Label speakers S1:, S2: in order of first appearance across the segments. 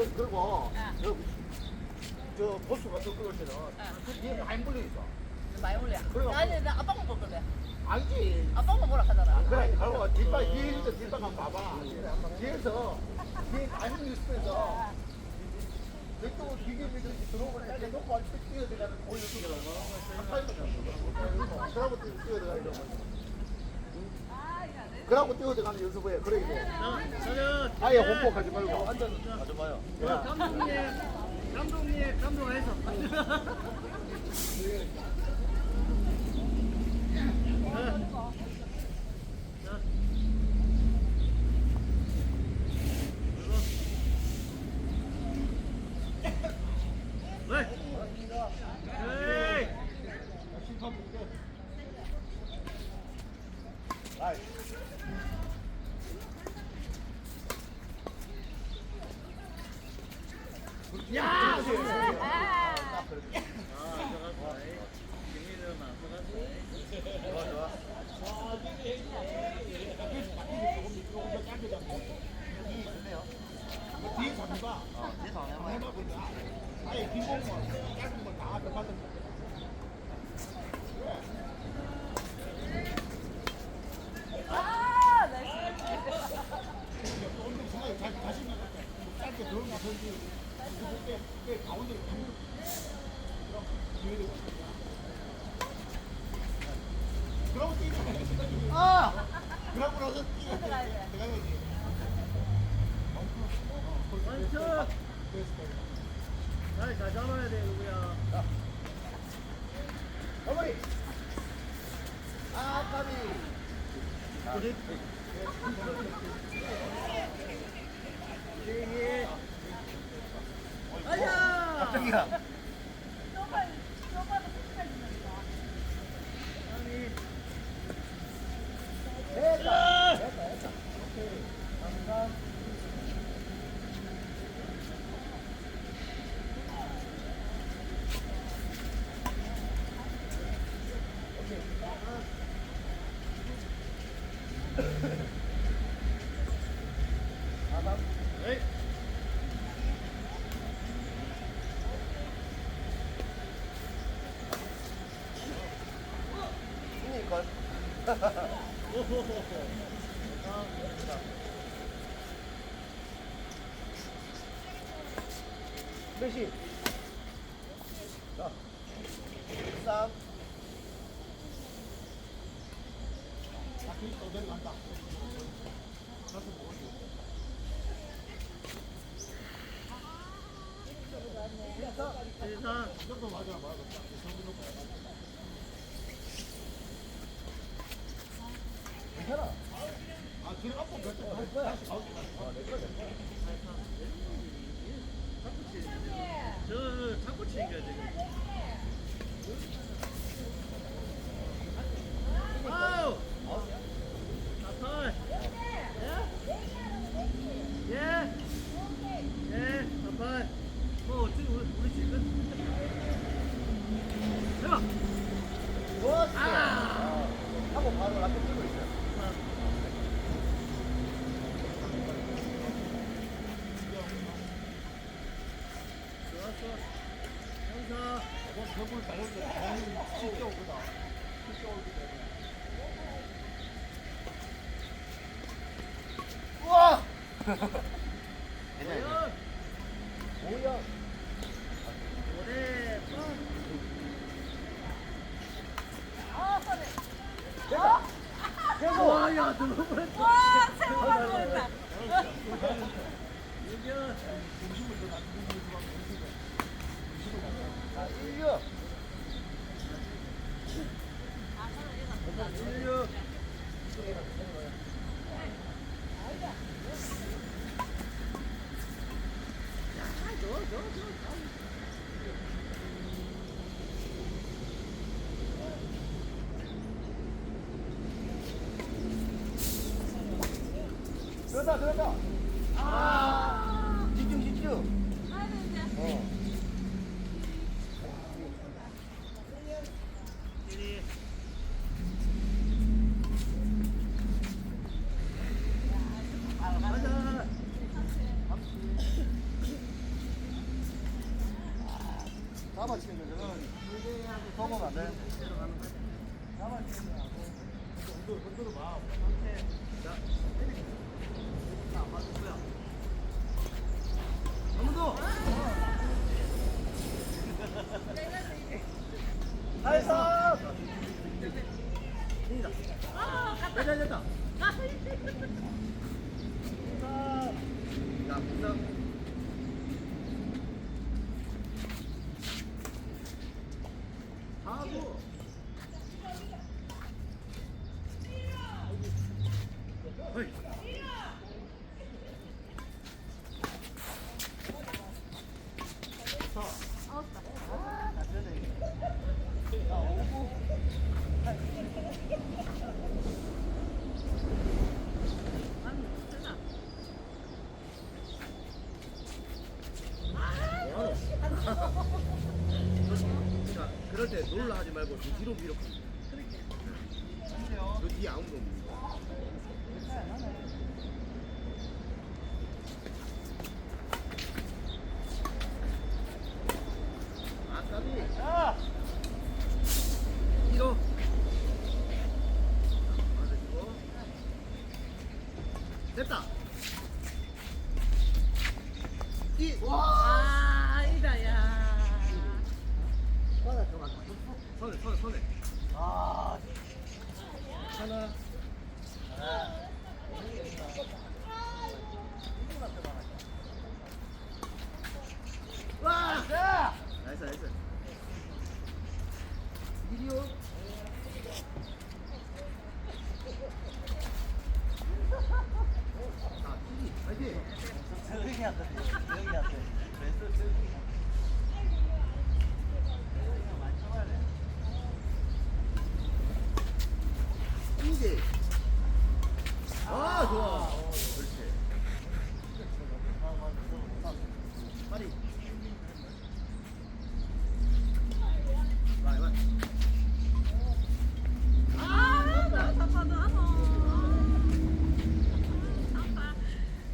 S1: 그래, 그리고,
S2: 아.
S1: 저, 저, 보수 같은 거 때는, 뒤에 많이 물려 있어.
S2: 많이 올려.
S1: 그래요.
S2: 나볼 건데.
S1: 알지?
S2: 아빠가 뭐라 하잖아.
S1: 그래, 그리고 뒷발, 뒤에 있는 뒷발 한번 봐봐. 뒤에서, 뒤에 많이 물려 있으면서, 왼쪽으로 기계 밑에 들어오고 짧게 놓고 할때 뛰어들어가는 고유 수가 한파이거든. 그러고 뛰어들어가는 거. 그러고 뛰어들어가는 연습을 해. 그래.
S3: 저는
S1: 아예 홍보하지 말고 앉아서 가져봐요.
S3: 감독님, 감독님, 감독해서. 네.
S1: 뒤에 잡는가? 해봐보자. 아예 기본만 짧은 거다 앞에 받은 거.
S2: 아, 나
S1: 엄청 생각이 다시 다시 나갔다. 짧게 들어오면 던지. 그때 그때 가운데 가면 그럼 기회를 그러고 뛰는 아! 그러고 나서 뛰어야 돼. 들어가야지.
S3: 원투. 잘, 잘 잡아야 돼, 누구야.
S1: 어머니! 아, 까비!
S3: 예. 아야!
S1: 갑자기야. 됐다. 됐다, 됐다. 오케이. 감사합니다.
S3: 에이.
S1: 이니까. 몇시? 자, 3. 아, 또 내려간다. 가서 먹어줘.
S3: 세상.
S1: 이것도 맞아. 아, 그래, 앞으로 몇점 할 거야. 다시 가올게. 아, 내 거야, 내 거야.
S3: 저 자꾸 치니까 지금. 아우! 아팔! 예? 예? 예, 아팔. 뭐, 어떻게 우리, 우리 지금? 해봐!
S1: 좋았어. 아. 하고 바로 앞에 뛰고 있어.
S3: 좋았어. 형사.
S1: 이건 벽을 달릴 때 공이 쉽게 오거든. 쉽게 오기 때문에.
S3: 과연,
S1: 뭐야?
S3: 올해,
S1: 됐다. 계속.
S3: 와, 야, 들어버렸다
S2: 와, 세번 받았다.
S3: 유견.
S1: 자, 1류.
S3: 일 류.
S1: 들었다, 들었다. 아! 집중, 집중. 어.
S3: 일이. 가자. 잡아치는 거는 속으면 안 돼. 잡아치는 거하고 건드려 건드려 봐.
S4: 자, 자, 맞을 거야. 한번 더.
S3: 나이스.
S4: 힘이다. 됐다, 됐다. 자, 됐다. 하고. 어이. 뭐하노? 그러니까 그럴 때 놀라 하지 말고 저 뒤로 밀어. 저 뒤에 아무도 없는 거. 아까비
S3: 자.
S4: 뒤로. 맞아주고. 됐다. 이.
S2: 아, 이다, 야.
S4: 손에 손에 손에.
S3: 아.
S4: 하나. 와.
S3: 자.
S4: 나이스 나이스. 미디오. 자, TV. 화이팅.
S3: 저기 한테 저기 한테 그래서 저기 맞춰봐야 돼.
S4: 이제. 아, 좋아. 그렇지. 빨리. 빨리, 빨리.
S2: 아, 나 잡아도 안 와. 아빠.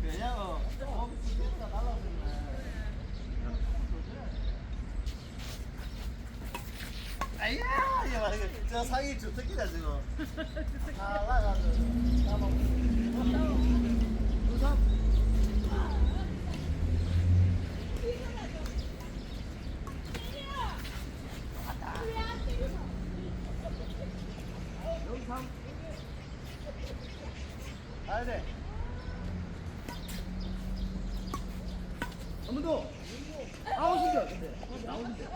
S3: 왜냐면 거기서 됐다 날라오면 아야 이거 봐, 이거 저 상이 주특기다 지금 날라가서
S4: 우선. 영상.
S3: 가야 돼
S4: 한번 더. 아웃인데. 아웃인데.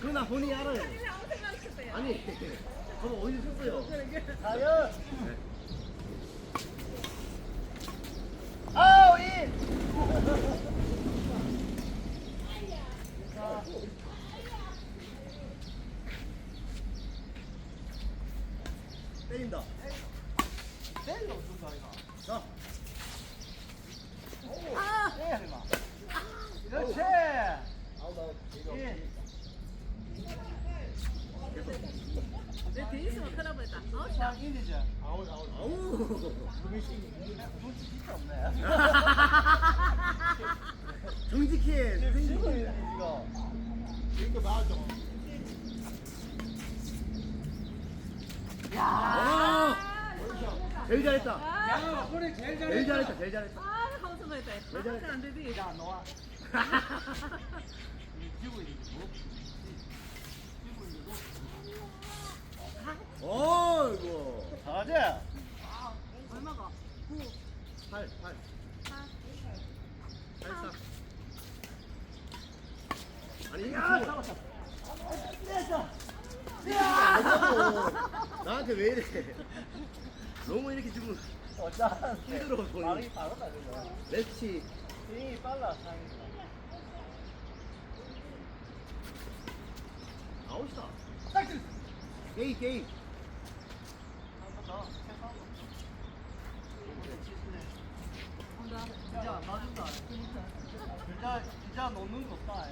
S4: 그러나 본인이 알아요.
S2: 아무 생각 없었어요.
S4: 아니, 저거 어디서 썼어요?
S3: 가요
S4: 네.
S3: 아우 인
S4: 때린다.
S3: 내일 없을까 이거
S4: 자,
S2: 아,
S3: 내일 해봐 그렇지
S4: 아웃, 아웃.
S3: 인
S2: 내 뒤에 있으면 큰일 날 뻔했다. 어, 자.
S3: 상인이죠
S4: 아웃, 아웃. 아우.
S3: 눈치 진짜 없네
S4: 정직해.
S3: 지금 이거
S4: 이거 맞아. 야. 제일 잘했다.
S2: 아,
S3: 우리 제일
S4: 제일 잘했다. 제일 잘했다.
S2: 아, 하고 싶었다.
S4: 잘했다.
S2: 안 되지.
S3: 야 너와 지고 있는 거
S4: 어이구.
S3: 잘하지?
S2: 얼마가? 9,
S4: 8, 8,
S2: 4,
S4: 8, 4. 아니, 이거
S3: 야
S4: 지금
S3: 잡았다 됐어
S4: 안 나한테 왜 이래? 너무 이렇게 지금 힘들어,
S3: 빨라 상이가
S4: 아웃이다. 게임, 게임.
S3: 안 진짜 진짜 놓는 거 없다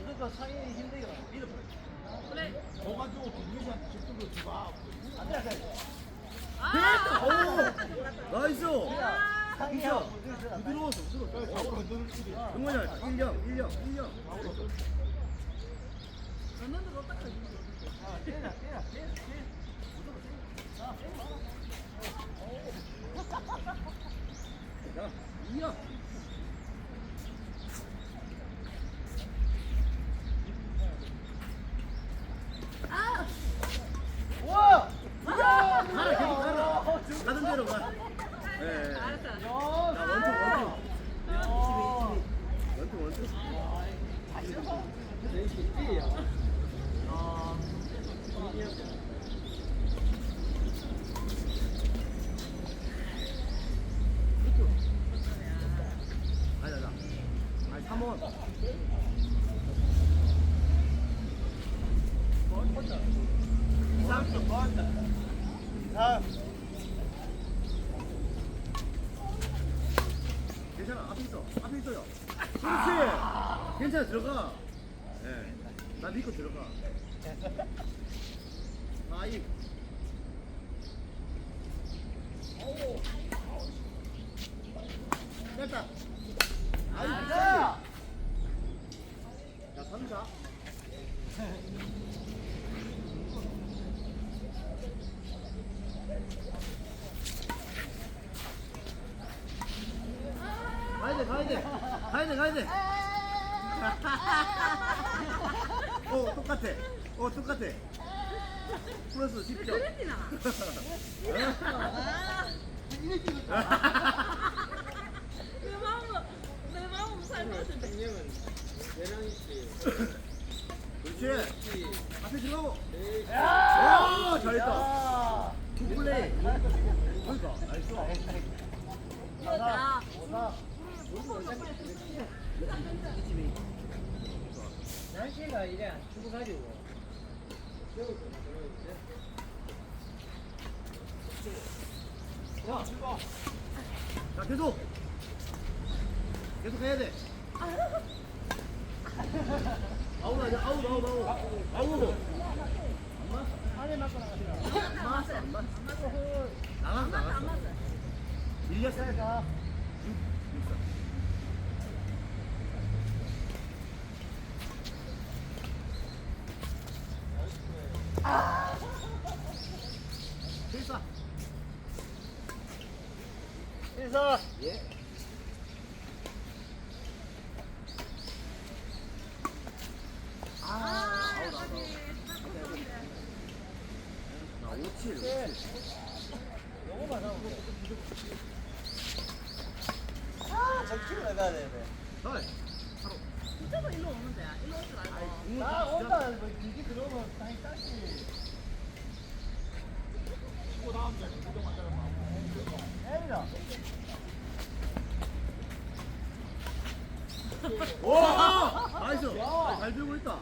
S3: 이것도 상인이 힘들게 밀어버려
S2: 그래.
S3: 뭐가지고 김미션 집중도 주가 안돼 안돼
S2: 아,
S4: 오! 나이스!
S2: 아,
S4: 미쳐. 부드러워서 부드러워. 응원이야. 1점, 1점, 1점.
S2: 넣는 데로 딱 걸리지.
S4: 자, 2점.
S2: 아!
S3: 와!
S4: 가라, 계속 가라. 가던 대로 가. 예. 예.
S2: 알았어.
S4: 자, 원투, 원투. 22, 22. 원투, 원투. 아니, 아니, 아니, 3원.
S3: 아,
S4: 괜찮아, 앞에 있어. 앞에 있어요. 들어가. 예. 나 믿고 들어가. 아, 이. 됐다. 아이,
S3: 야!
S4: 자, 3자. 가야 돼, 가야 돼. 가야 돼. 어, 똑같아. 어, 똑같아. 플러스 10점.
S2: 그랬지나. 아, 내 마음은 내 마음은 살고 있는데.
S4: 그렇지. 앞에 들어가고.
S3: 야!
S4: 오, 잘했다.
S3: 야!
S4: 굿플레이. 그러니까, 나이스.
S2: 자,
S5: 날씨가 이래 주고 가지고
S4: 자, 계속. 계속 해야 돼. 아웃 아니야, 아웃, 아웃, 아웃. 아웃.
S3: 안에 맞고 나가시라.
S4: 안 맞았어, 안 맞았어. 나갔어,
S2: 안
S4: 나갔어. 밀렸어.
S3: 자,
S4: 필사.
S3: 인사.
S4: 예.
S2: 아,
S4: 아웃, 아웃, 아웃. 나 57, 57.
S3: 요거만 하면 돼. 아, 정치를 나 가야 되네.
S4: 헐.
S2: 진짜로 일로 오는데. 일로 오지 말고.
S3: 나 온다. 뭐 이게 들어오면 다시 따지. 치고 나오면 돼. 구경 만들어 봐. 애미라.
S4: 와! 나이스. 아, 잘 들고 있다.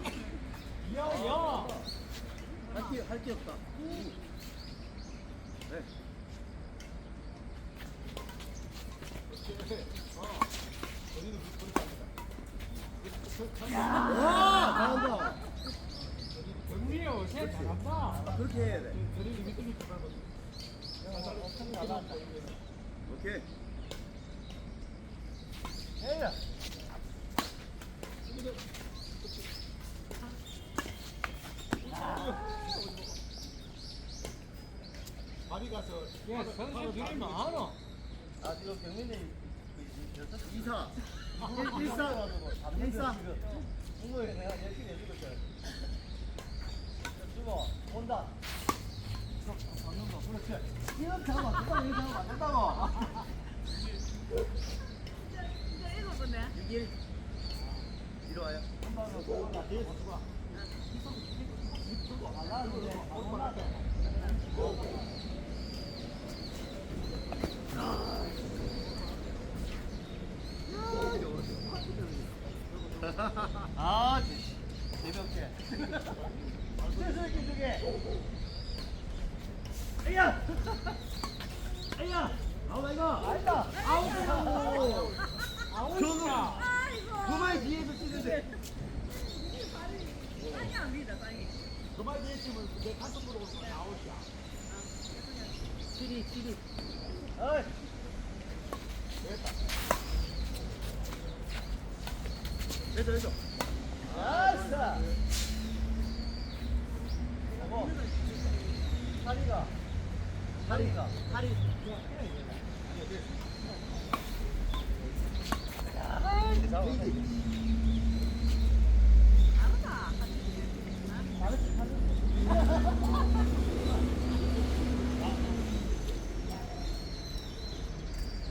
S3: 야, 야.
S4: 할게 할게 없다. 네. 와, 잘한다.
S5: 경리요 새 잘한다
S4: 아, 그렇게 해야 돼. 오케이.
S3: 애미라. 발이 가서
S5: 야 선수들이 많아
S3: 아 지금 경민이
S4: 이사. 일- 일사. 일사.
S3: 이거 내가 열심히 해주고 있어. 주고 온다. 잡는 거 그렇지. 이렇게 안 된다고 이렇게 안 된다고.
S2: 이제 일곱 번네.
S4: 6일. 이리 와요.
S3: 한 번은 온다. 뒤에서 주고. 주고 갈라는데 안 온다. 아, 진짜. 재미없게. 스트레스 느낌
S4: 저게. 야 아야! 아우, 나 이거!
S3: 아니다!
S4: 아우,
S2: 아우! 저놈!
S4: 그말 뒤에서 치는데.
S2: 어.
S3: 그말 뒤에 치면 내 판독으로 오면 아웃이야.
S4: 치리, 치리.
S3: 어이!
S4: 됐다. 됐어, 됐어.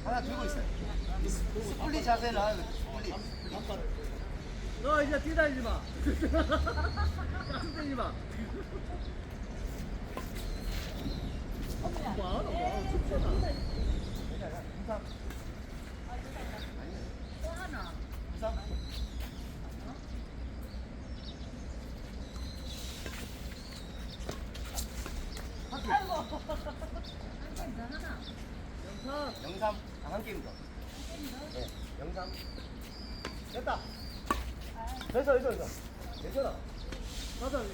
S4: 하나 들고 있어요. 스플릿 자세는. 스플릿.
S3: 너 이제 뛰다니지 마 떼지 마뭐 하나 뭐 춥잖아
S4: 부상. 부상. 한 게임 더. 네, 영삼. 됐다. 됐어, 됐어, 됐어. 됐잖아.
S3: 가자 그냥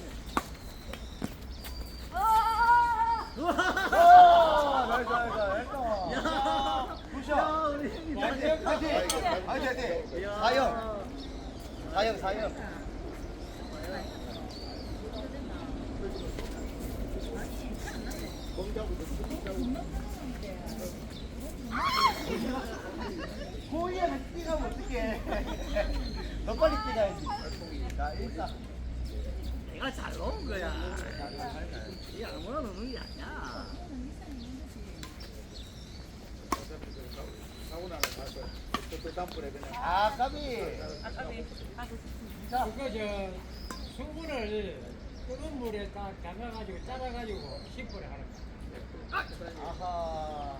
S4: 오, 나이스, 나이스, 나이스.
S3: 야,
S4: 굿샷.
S3: 야, 우리 형님
S4: 화이팅, 화이팅, 화이팅.
S3: 야.
S4: 사형, 사형, 사형. 고의에 같이 뛰가면 어떡해. 너 빨리 뛰가야지. 자, 일사.
S3: 내가 잘 넣은 거야 이 아무나 넣는 게 아니야
S4: 아, 까비. 자,
S5: 그거 저 수분을 끓은 물에 딱 담아가지고 짜가지고 10분에 하는 거.
S4: 아하.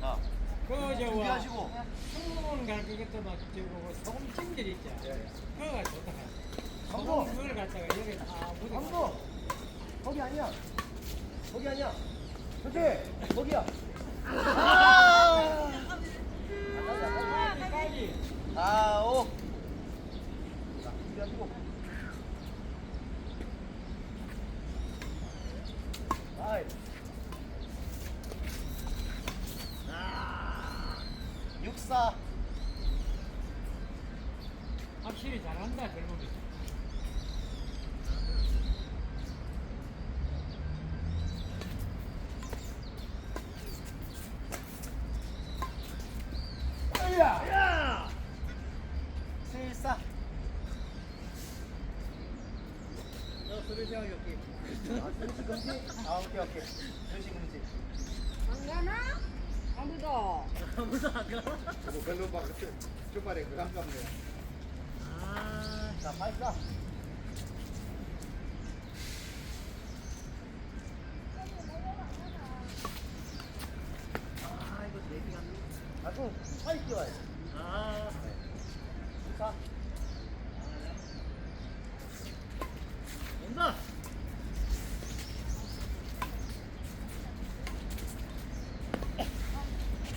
S4: 자,
S5: 그저
S4: 준비하시고.
S5: 수분 갈 그것도 막 저거 소금 찜질 있죠. 그거가 좋다.
S4: 광고.
S5: 소금 그걸 갖다가 여기 다 묻어.
S4: 광고. 거기 아니야. 거기 아니야. 그렇지. 거기야. 아!
S5: 까지.
S4: 아, 오. 자, 준비하시고. 아이. 육사.
S5: 확실히 잘한다 젊은이.
S3: 야
S4: 칠사.
S3: 너 소리 생각이 없기
S4: 아, 금지, 금지? 아, 오케이, 오케이. 금지, 금지.
S6: 안 가나? 아무도.
S3: 아무도 안 가?
S7: 뭐 별로 막 주말에 그 감각네.
S3: 아
S4: 자, 팔사.
S3: 아, 이거 내비가 안 돼.
S4: 아주 빨리 뛰어야 돼.
S3: 아
S4: 자,
S3: 온다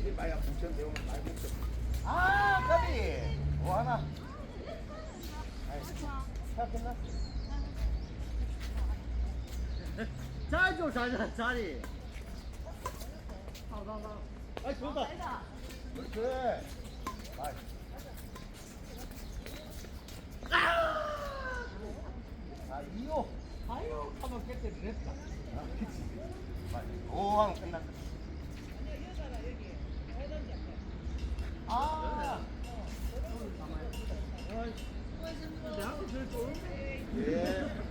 S7: 이리.
S4: 아, 까비. 뭐 하나. 아이,
S3: 잘, 잘, 자리. 가, 가, 가. 아, 좋다.
S4: 그렇지. 아이. 자, 2호.
S5: 아유 가만 그때 그랬다.
S4: 아, 그치. 오, 하면 끝났다. 아,
S3: 내 앞에 제일 좋은데.
S4: 예.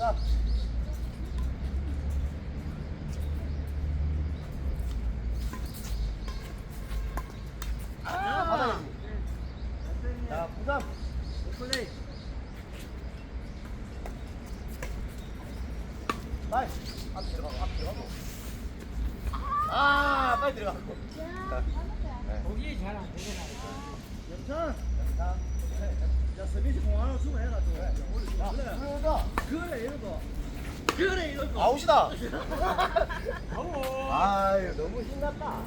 S3: да 아웃이다.
S5: 어.
S3: 아유 너무 신났다.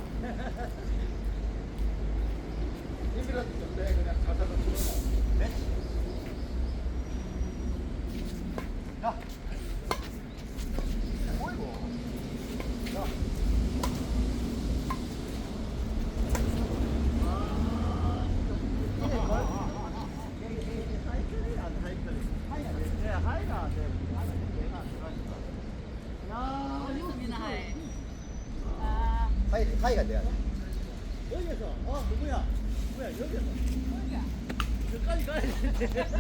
S3: 힘이라도 좀 빼, 그냥 가다가 들어가. 네? 야.